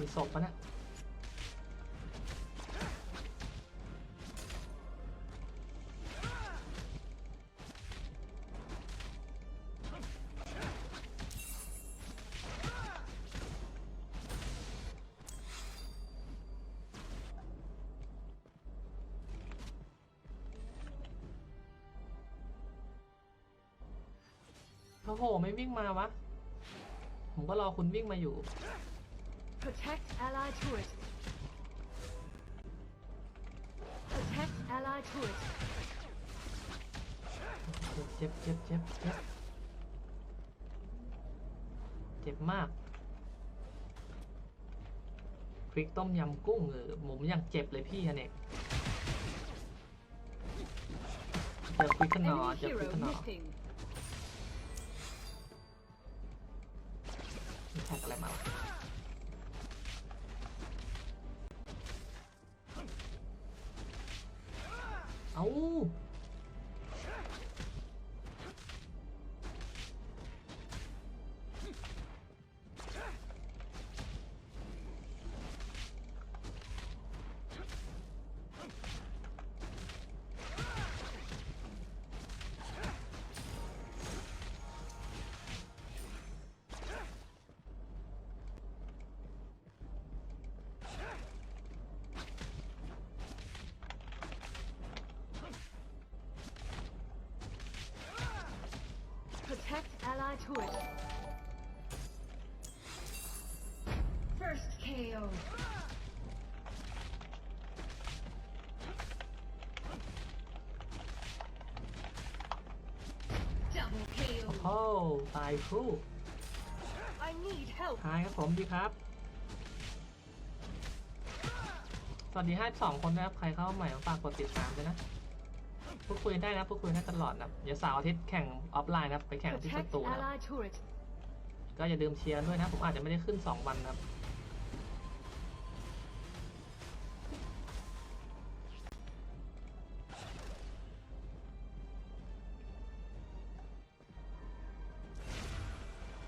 มีศพปะเนี่ยโอ้โห ไม่วิ่งมาวะ ผมก็รอคุณวิ่งมาอยู่ Protect allied turret. Protect allied turret. เจ็บเจ็บเจ็บเจ็บเจ็บมากพริกต้มยำกุ้งเออหมุมอย่างเจ็บเลยพี่อเนกเจอพริกขนอ Enemy เจอพริก hero ขนอ missing. มีแท็กอะไรมา ว turret. First KO. Double โอ้ KO. ตายครู่ I need help. หายครับผมดีครับ สวัสดีให้สองคนนะครับ ใครเข้ามาใหม่ฝากกดติดตามด้วยนะ พูดคุยได้นะพูดคุยได้ตลอดนะเดี๋ยวเสาร์อาทิตย์แข่งออฟไลน์นะไปแข่งที่สตูนะก็อย่าลืมเชียร์ด้วยนะผมอาจจะไม่ได้ขึ้น 2 วันนะ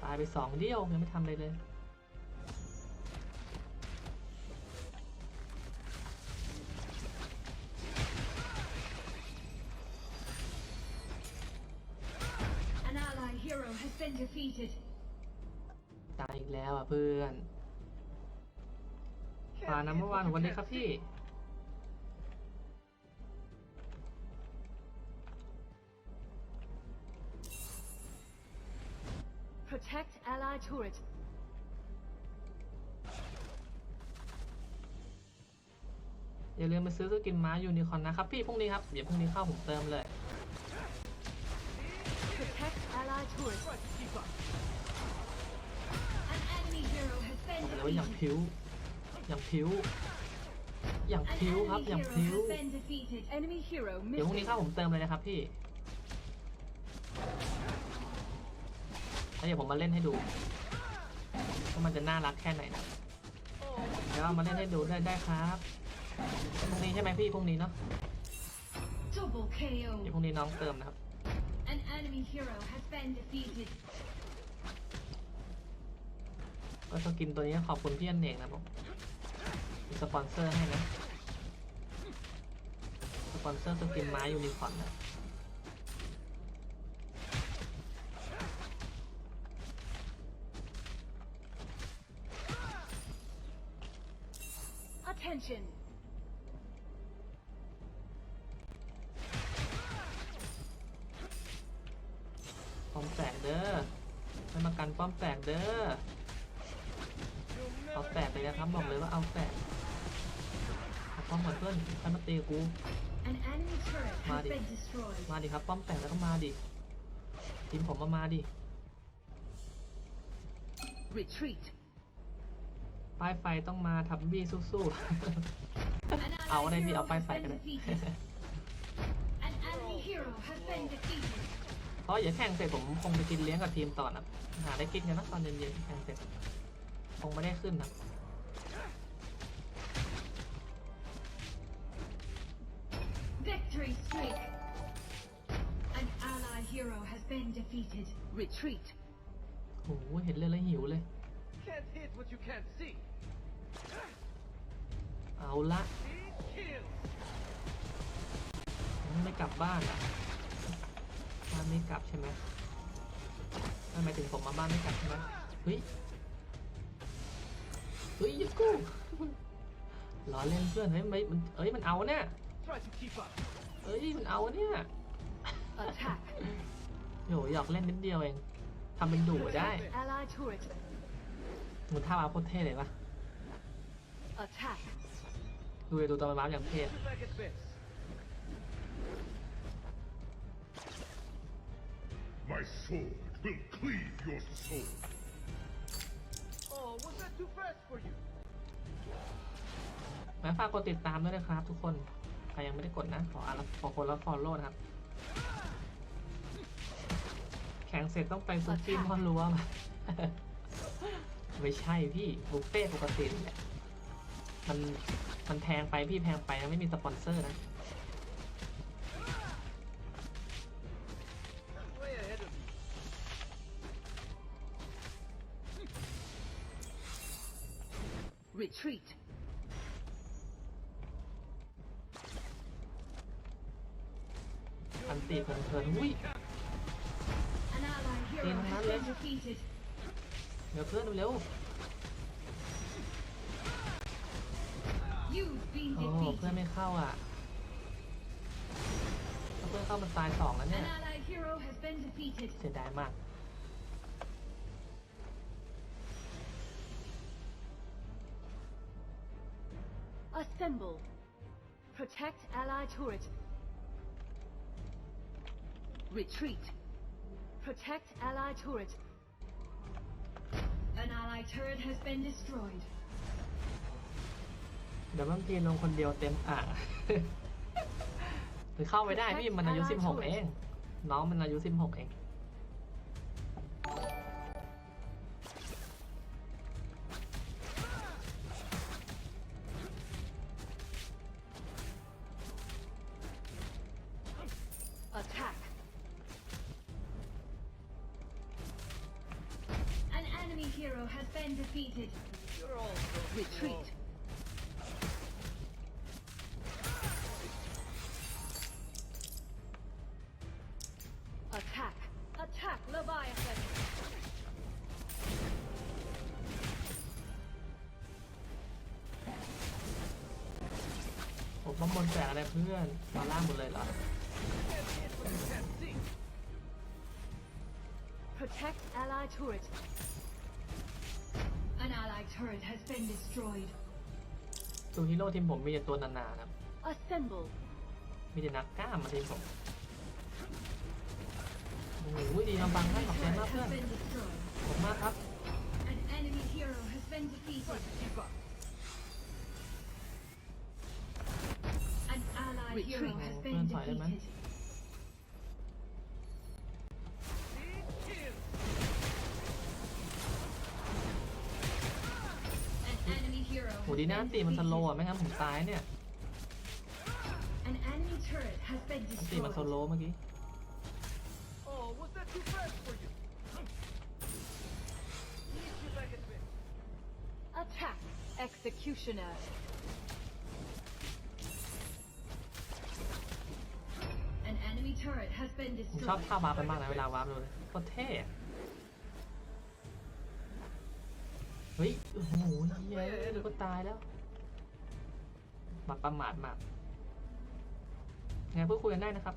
ตายไปสองเดียวยังไม่ทำอะไรเลย แล้วอะเพื่อนป่าน้ำเมื่อวานวันนี้ครับพี่ Protect allied turret. อย่าลืมไปซื้อสกินม้ายูนิคอร์นนะครับพี่พรุ่งนี้ครับเดี๋ยวพรุ่งนี้เข้าผมเติมเลย Protect allied turret. An enemy hero has บ been อกเลยว่าอย่าง defeated. พิ้วอย่างพิ้วอย่าง An พิ้วครับ enemy อย่าง hero พิ้ว has been defeated. Enemy hero เดี๋ยวพรุ่งนี้ missing. เข้าผมเติมเลยนะครับพี่แล้วเดี๋ยวผมมาเล่นให้ดูว่ามันจะน่ารักแค่ไหนนะเดี๋ยวเอามาเล่นให้ดูได้ได้ครับพรุ่งนี้ใช่ไหมพี่พรุ่งนี้เนาะ Double เดี๋ยวพ KO. รุ่งนี้น้องเติมนะครับ An enemy hero has been defeated. ก็สกินตัวนี้ขอบคุณพี่อันเองนะผมมีสปอนเซอร์ให้นะ สปอนเซอร์สกินม้ายูนิคอร์นนะ Attention. ป้อมแตกเด้อไม่มากันป้อมแตกเด้อ เอาแตกเลยนะครับบอกเลยว่าเอาแตกเอาป้อมก่อนเพื่อนใครมาตีกู An enemy turret has Marty. been destroyed. มาดิครับป้อมแตกแล้วก็มาดิทีมผมมามาดิ Retreat. ป้ายไฟต้องมาทับบี้สู้ An ๆเอา ally อะไรพี่ hero เอาป้าย has ไฟกัน been เลย defeated. An enemy hero has been defeated. เพราะอย่าแข่งเสร็จผมคงไปกินเลี้ยงกับทีมต่อนะหาได้กินกันนะตอนเย็นๆแข่งเสร็จคงไม่ได้ขึ้นนะ Victory streak. An ally hero has been defeated. Retreat. โอ้โหเห็นเลยแล้วหิวเลย Can't hit what you can't see. เอาละ Team kills. ไม่กลับบ้านอะบ้านไม่กลับใช่ไหมทำไมายถึงผมมาบ้านไม่กลับใช่ไหมเฮ้ย เฮ้ยอยักูล้อเล่นเพื่อนเฮ้ยไม่มันเอ้ยมันเอาเนี่ย Try to keep up. เอ้ยมันเอาเนี่ย Attack. โหหยอกเล่นนิดเดียวเองทำเป็นดุได้ Ally turret. มันท่ามาโคตรเท่เลยปะ Attack. ดูเลยดูตอนมันมาอย่างเท่ Get you back at base. My sword will cleave your soul. Oh, was that too fast for you? แม้ฝากกดติดตามด้วยนะครับทุกคนใค รยังไม่ได้กดนะ ขออาร์ขอคนละฟอลโล่นะครับ แข่งเสร็จต้องไปซุปปี้มอนรั้วมาไม่ใช่พี่บุฟเฟ่ต์ปกตินี่แหละมันมันแพงไปพี่แพงไปนะไม่มีสปอนเซอร์นะ Way ahead of me. Retreat. อันตี เถิดอุ้ยเต็มนั้นเลยเดี๋ยวเพื่อนเร็วโอ้เพื่อนไม่เข้าอะเพื่อนเข้ามันตายสองแล้วเนี่ยเสียดายมาก Assemble. Protect allied turret. Retreat. Protect ally turret. An ally turret has been destroyed. เดี๋ยวบางทีลงคนเดียวเต็มอ่างหรือเข้าไปได้พี่มันอายุสิบหกเอง น้องมันอายุสิบหกเอง has been defeated. Retreat. Attack. Attack Leviathan. Hãy subscribe cho kênh Ghiền Mì Gõ Để không bỏ Protect Allied turret. An ally turret has been destroyed. ตัวฮีโร่ทีมผมมีแต่ตัวหนาๆนะครับ Assemble. มีแต่นักกล้ามมาทีมผมโอ้โหดีทำบังให้ขอบใจ Turret มากเพื่อน has been destroyed. ขอบคุณมากครับ An enemy hero has been defeated. Keep up. An ally hero Retreat. has Oh, been พื่อนถอยได้ไหม defeated. ห has ดีนะ been อันตีมันสโล defeated. อะไม่งั้นผมตายเนี่ย An enemy turret has been อันตีมันส destroyed. โลเมื่อกี้ Oh, was that too fast for you? Get you back at base. Attack. Executioner. An enemy turret has been ผมชอบ destroyed. ท่าวาร์ปไปมากนะเวลาวาร์ปดูเลยโคตรเท่อะเฮ้ย โอ้โหเหี้ยเดี๋ยวก็ตายแล้วมาประมาทมากไงพูดคุยกันได้นะครับ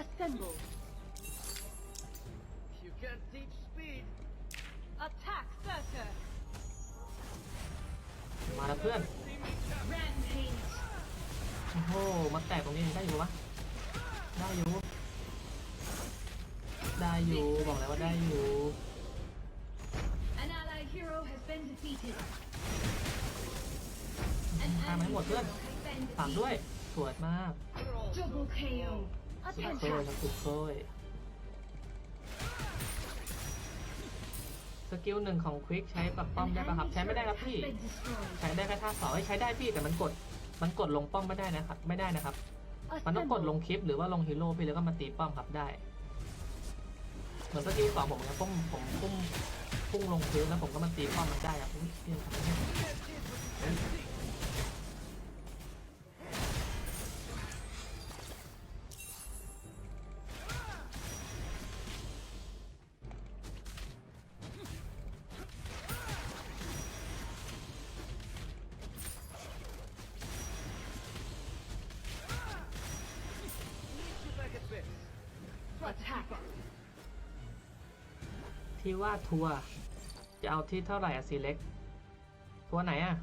Assemble. พื่อน Rampage. โอ้โหมาแตกตรงนี้ได้อยู่ปะได้อยู่ ได้อยู่บอกเลยว่าได้อยู่ An allied hero has been defeated. An ตามให้ enemy หมด hero เพื่อน has been ฝากด้วย defeated. สวยมาก Double KO. สุดโค้ยครับสุดโค้ย สกิลหนึ่งของควิกใช้ปรับป้อม An ได้ปะครับ enemy ใช้ไม่ได้ครับ turret พี่ has been destroyed. ใช้ได้แค่ท่าสองเอ้ยใช้ได้พี่แต่มันกด มันกดลงป้อมไม่ได้นะครับ ไม่ได้นะครับ มันต้องกดลงคลิปหรือว่าลงฮีโร่พี่แล้วก็มาตีป้อมครับได้ เหมือนสกิลสองผมนะผมผมพุ่งพุ่งลงพื้นแล้วผมก็มาตีป้อมมันได้ครับ ที่ว่าทัวร์จะเอาที่เท่าไหร่อะซีเล็กตัวไหนอะ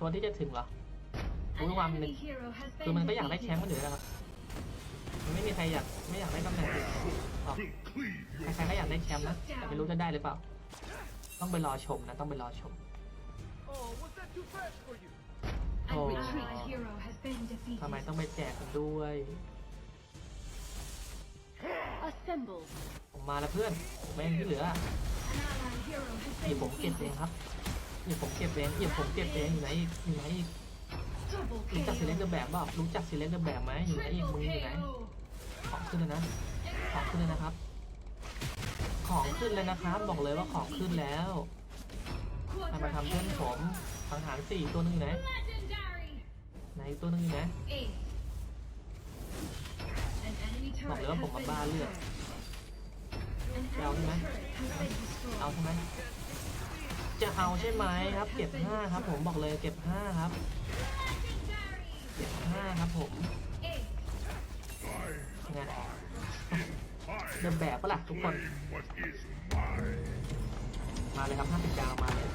ตัวที่จะถึงเหรอ An รู้ความหนึ่ง enemy hero has คือ been มันก็อยากได้แชมป์ defeated. กันอยู่แล้วครับมันไม่มีใครอยากไม่อยากได้ตำแหน่งอื่นหรอก Will cleave your ใครๆก็อยากได้แชมป์นะแต่ไม่รู้จะได้หรือเปล่า ต้องไปรอชมนะต้องไปรอชม Oh, was that too fast for you? An Oh. allied hero has been ทำไม defeated. ต้องไปแจกกันด้วย Assemble. ผมมาแล้วเพื่อนแม่งที่เหลือ An ally hero has หยิบ been ผมเก็บเอง defeated. ครับหยิบผมเก็บเองหยิบผมเก็บเองอยู่ไหนอยู่ไหน Double รู้จักซีเล็กเด KO. อะแบบเปล่ารู้จักซีเล็กเดอะแบบไหมอยู่ไหน Triple มึงอยู่ไหน KO. ของขึ้นเลยนะ ของขึ้นเลยนะครับ ของขึ้นเลยนะครับ บอกเลยว่าของขึ้นแล้วใครมาทำเพื่อนผมสังหารสี่ตัวหนึงอยู่ไหน Legendary. ไหนอีกตัวหนึงอยู่ไหน Ace. บอกเลยว่าผม has มาบ้าเลือดเอาใช่ไหมเอาใช่ไหมจะเอาใช่ไหมครับ เก็บห้าครับ ผมบอกเลยเก็บห้าครับ เก็บห้าครับผม Ace. ไงเดิมแบบปะล่ะทุกคน มาเลยครับ50ดาวมาเลย